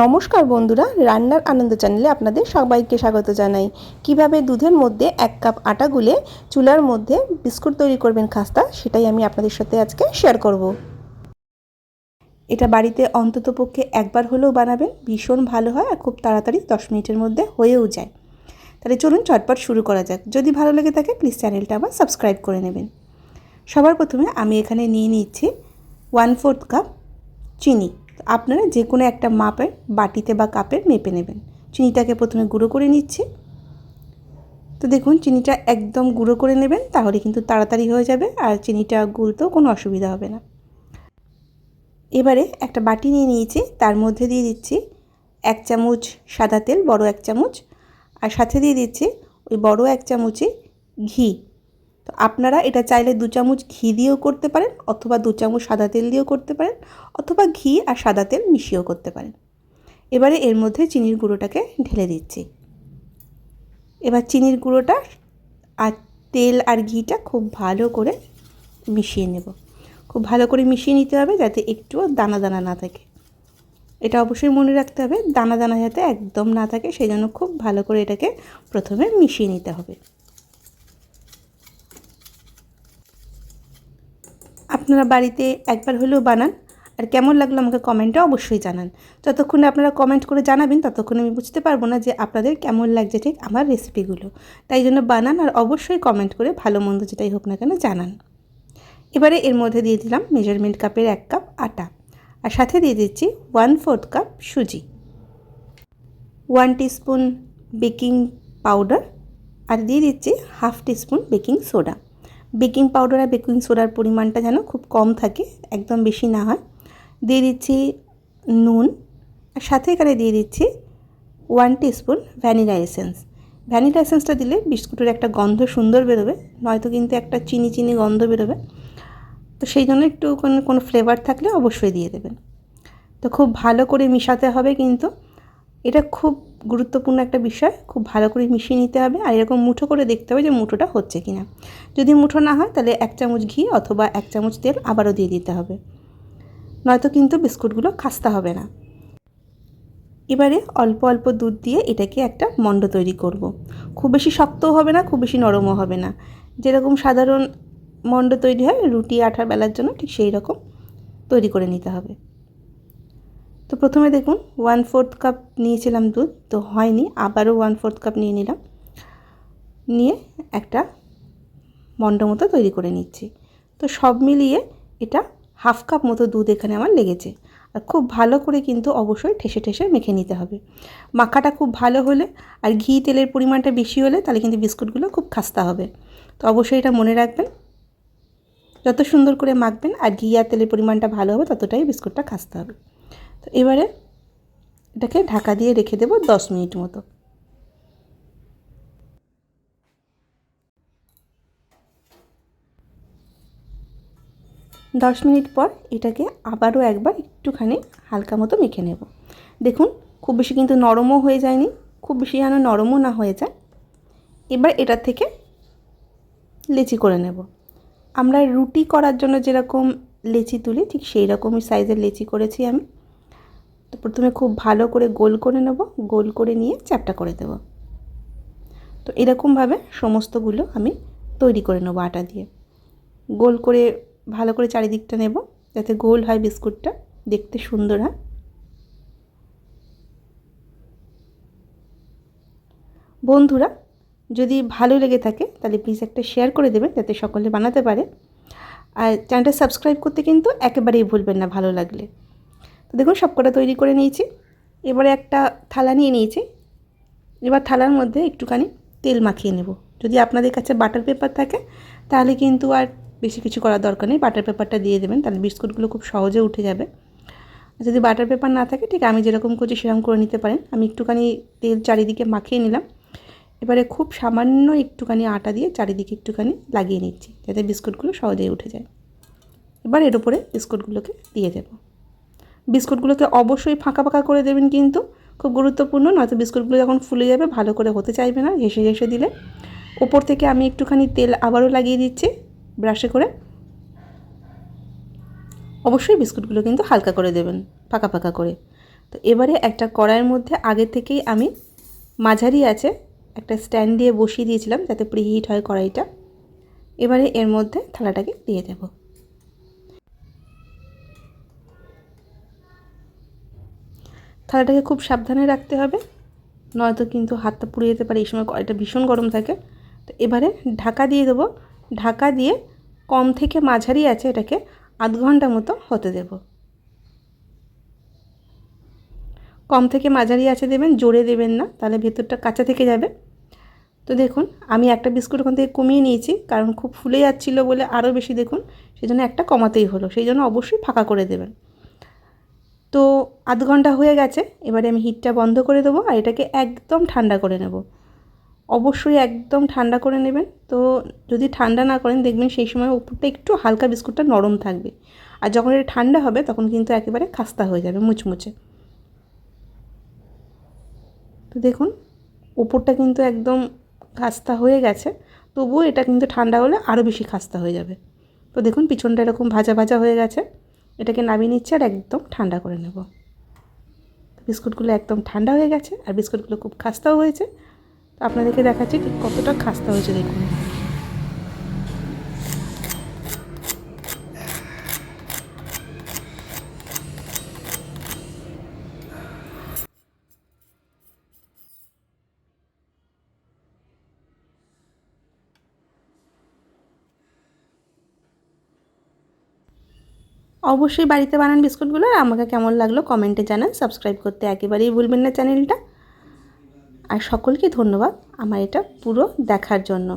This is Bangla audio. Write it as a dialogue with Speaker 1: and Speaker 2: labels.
Speaker 1: নমস্কার বন্ধুরা, রান্নার আনন্দ চ্যানেলে আপনাদের সবাইকে স্বাগত জানাই। কীভাবে দুধের মধ্যে এক কাপ আটা গুলে চুলার মধ্যে বিস্কুট তৈরি করবেন খাস্তা, সেটাই আমি আপনাদের সাথে আজকে শেয়ার করব। এটা বাড়িতে অন্তত পক্ষে একবার হলেও বানাবেন, ভীষণ ভালো হয় আর খুব তাড়াতাড়ি দশ মিনিটের মধ্যে হয়েও যায়। তাহলে চলুন চটপট শুরু করা যাক। যদি ভালো লেগে থাকে প্লিজ চ্যানেলটা আবার সাবস্ক্রাইব করে নেবেন। সবার প্রথমে আমি এখানে নিয়ে নিচ্ছি ওয়ান ফোর্থ কাপ চিনি। আপনারা যে কোনো একটা মাপের বাটিতে বা কাপে মেপে নেবেন। চিনিটাকে প্রথমে গুঁড়ো করে নিচ্ছি। তো দেখুন, চিনিটা একদম গুঁড়ো করে নেবেন, তাহলে কিন্তু তাড়াতাড়ি হয়ে যাবে আর চিনিটা গুলতেও কোনো অসুবিধা হবে না। এবারে একটা বাটি নিয়ে নিয়েছি, তার মধ্যে দিয়ে দিচ্ছি এক চামচ সাদা তেল, বড় এক চামচ, আর সাথে দিয়ে দিচ্ছি ওই বড় এক চামচে ঘি। তো আপনারা এটা চাইলে দু চামচ ঘি দিয়েও করতে পারেন অথবা দু চামচ সাদা তেল দিয়েও করতে পারেন অথবা ঘি আর সাদা তেল মিশিয়েও করতে পারেন। এবারে এর মধ্যে চিনির গুঁড়োটাকে ঢেলে দিচ্ছি। এবার চিনির গুঁড়োটা আর তেল আর ঘিটা খুব ভালো করে মিশিয়ে নেব। খুব ভালো করে মিশিয়ে নিতে হবে যাতে একটুও দানা দানা না থাকে। এটা অবশ্যই মনে রাখতে হবে দানা দানা যাতে একদম না থাকে সেই জন্য খুব ভালো করে এটাকে প্রথমে মিশিয়ে নিতে হবে। আপনারা বাড়িতে একবার হলেও বানান। আর কেমন লাগল আমাকে কমেন্টে অবশ্যই জানান। যতক্ষণে আপনারা কমেন্ট করে জানাবেন, ততক্ষণ আমি বুঝতে পারব না যে আপনাদের কেমন লাগছে ঠিক আমার রেসিপিগুলো। তাই জন্য বানান আর অবশ্যই কমেন্ট করে ভালো মন্দ যেটাই হোক না কেন জানান। এবারে এর মধ্যে দিয়ে দিলাম মেজারমেন্ট কাপের এক কাপ আটা। আর সাথে দিয়ে দিচ্ছি ওয়ান ফোর্থ কাপ সুজি। ওয়ান টিস্পুন বেকিং পাউডার আর দিয়ে দিচ্ছি half teaspoon baking soda baking powder আর বেকিং সোডার পরিমাণটা যেন খুব কম থাকে, একদম বেশি না হয়। দিয়ে দিচ্ছি নুন আর সাথে এখানে দিয়ে দিচ্ছি one teaspoon vanilla essence vanilla এসেন্সটা দিলে বিস্কুটের একটা গন্ধ সুন্দর বেরোবে, নয়তো কিন্তু একটা চিনি চিনি গন্ধ বেরোবে। তো সেই জন্য একটু কোনো কোনো ফ্লেভার থাকলে অবশ্যই দিয়ে দেবেন। তো খুব ভালো করে মিশাতে হবে কিন্তু, এটা খুব গুরুত্বপূর্ণ একটা বিষয়, খুব ভালো করে মিশিয়ে নিতে হবে আর এরকম মুঠো করে দেখতে হবে যে মুঠোটা হচ্ছে কি না যদি মুঠো না হয় তাহলে এক চামচ ঘি অথবা এক চামচ তেল আবারও দিয়ে দিতে হবে। নয়তো কিন্তু বিস্কুটগুলো খাস্তা হবে না। এবারে অল্প অল্প দুধ দিয়ে এটাকে একটা মণ্ড তৈরি করব। খুব বেশি শক্তও হবে না, খুব বেশি নরমও হবে না। যেরকম সাধারণ মণ্ড তৈরি হয়, রুটি আঠার বেলার জন্য ঠিক সেই রকম তৈরি করে নিতে হবে। তো প্রথমে দেখুন ওয়ান ফোর্থ কাপ নিয়েছিলাম দুধ, তো হয়নি, আবারও ওয়ান ফোর্থ কাপ নিয়ে নিলাম। নিয়ে একটা মণ্ড মতো তৈরি করে নিচ্ছি। তো সব মিলিয়ে এটা হাফ কাপ মতো দুধ এখানে আমার লেগেছে। আর খুব ভালো করে কিন্তু অবশ্যই ঠেসে ঠেসে মেখে নিতে হবে। মাখাটা খুব ভালো হলে আর ঘি তেলের পরিমাণটা বেশি হলে তাহলে কিন্তু বিস্কুটগুলো খুব খাস্তা হবে। তো অবশ্যই এটা মনে রাখবেন। যত সুন্দর করে মাখবেন আর ঘি আর তেলের পরিমাণটা ভালো হবে, ততটাই বিস্কুটটা খাস্তে হবে। তো এবারে এটাকে ঢাকা দিয়ে রেখে দেবো দশ মিনিট মতো। দশ মিনিট পর এটাকে আবারও একবার একটুখানি হালকা মতো মেখে নেব। দেখুন, খুব বেশি কিন্তু নরমও হয়ে যায়নি, খুব বেশি যেন নরমও না হয়ে যায়। এবার এটার থেকে লেচি করে নেব। আমরা রুটি করার জন্য যেরকম লেচি তুলি, ঠিক সেই রকমই সাইজের লেচি করেছি আমি। তো প্রথমে খুব ভালো করে গোল করে নেব, গোল করে নিয়ে চ্যাপটা করে দেব। তো এরকমভাবে সমস্তগুলো আমি তৈরি করে নেব আটা দিয়ে। গোল করে, ভালো করে চারিদিকটা নেব, যাতে গোল হয় বিস্কুটটা, দেখতে সুন্দর হয়। বন্ধুরা, যদি ভালো লেগে থাকে, তাহলে প্লিজ একটা শেয়ার করে দেবেন, যাতে সকলে বানাতে পারে। আর চ্যানেলটা সাবস্ক্রাইব করতে কিন্তু একেবারেই ভুলবেন না, ভালো লাগলে। দেখুন সবকটা তৈরি করে নিয়েছি। এবারে একটা থালা নিয়ে নিয়েছি। এবার থালার মধ্যে একটুখানি তেল মাখিয়ে নেব। যদি আপনাদের কাছে বাটার পেপার থাকে, তাহলে কিন্তু আর বেশি কিছু করার দরকার নেই। বাটার পেপারটা দিয়ে দেবেন, তাহলে বিস্কুটগুলো খুব সহজে উঠে যাবে। যদি বাটার পেপার না থাকে, ঠিক আমি যেরকম করছি সেরকম করে নিতে পারেন। আমি একটুখানি তেল চারিদিকে মাখিয়ে নিলাম। এবারে খুব সামান্য একটুখানি আটা দিয়ে চারিদিকে একটুখানি লাগিয়ে নিচ্ছি, যাতে বিস্কুটগুলো সহজেই উঠে যায়। এবার এর উপরে বিস্কুটগুলোকে দিয়ে দেব। বিস্কুটগুলোকে অবশ্যই ফাঁকা ফাঁকা করে দেবেন কিন্তু। খুব গুরুত্বপূর্ণ, নয়তো বিস্কুটগুলো যখন ফুলে যাবে ভালো করে হতে চাইবে না ঘেসে ঘেসে দিলে। ওপর থেকে আমি একটুখানি তেল আবারও লাগিয়ে দিচ্ছি ব্রাশে করে। অবশ্যই বিস্কুটগুলো কিন্তু হালকা করে দেবেন, ফাঁকা ফাঁকা করে। তো এবারে একটা কড়াইয়ের মধ্যে আগে থেকেই আমি মাঝারি আছে একটা স্ট্যান্ড দিয়ে বসিয়ে দিয়েছিলাম যাতে প্রিহিট হয় কড়াইটা। এবারে এর মধ্যে থালাটাকে দিয়ে দেব। থালাটাকে খুব সাবধানে রাখতে হবে। নয়তো কিন্তু হাতটা পুড়ে যেতে পারে, এই সময় কড়াইটা ভীষণ গরম থাকে। তো এবারে ঢাকা দিয়ে দেবো। ঢাকা দিয়ে কম থেকে মাঝারি আছে এটাকে আধ ঘণ্টা মতো হতে দেব। কম থেকে মাঝারি আছে দেবেন, জোরে দেবেন না, তাহলে ভেতরটা কাঁচা থেকে যাবে। তো দেখুন, আমি একটা বিস্কুট ওখান থেকে কমিয়ে নিয়েছি, কারণ খুব ফুলে যাচ্ছিল বলে আরও বেশি দেখুন সেই জন্য একটা কমাতেই হলো, সেই জন্য অবশ্যই ফাঁকা করে দেবেন। তো আধ ঘণ্টা হয়ে গেছে, এবারে আমি হিটটা বন্ধ করে দেবো আর এটাকে একদম ঠান্ডা করে নেব। অবশ্যই একদম ঠান্ডা করে নেবেন। তো যদি ঠান্ডা না করেন, দেখবেন সেই সময় উপরটা একটু হালকা বিস্কুটটা নরম থাকবে। আর যখন এটা ঠান্ডা হবে, তখন কিন্তু একেবারে খাস্তা হয়ে যাবে, মুচমুচে। তো দেখুন, উপরটা কিন্তু একদম খাস্তা হয়ে গেছে। তবুও এটা কিন্তু ঠান্ডা হলে আরও বেশি খাস্তা হয়ে যাবে। তো দেখুন, পিছনটা এরকম ভাজা ভাজা হয়ে গেছে। এটাকে নামিয়ে নিচ্ছি আর একদম ঠান্ডা করে নেব। বিস্কুটগুলো একদম ঠান্ডা হয়ে গেছে আর বিস্কুটগুলো খুব খাস্তাও হয়েছে। তো আপনাদেরকে দেখাচ্ছি কতটা খাস্তা হয়েছে দেখুন। অবশ্যই বাড়িতে বানান বিস্কুটগুলো আর আমাকে কেমন লাগল কমেন্টে জানান। সাবস্ক্রাইব করতে একেবারেই ভুলবেন না চ্যানেলটা। আর সকলকে ধন্যবাদ আমার এটা পুরো দেখার জন্য।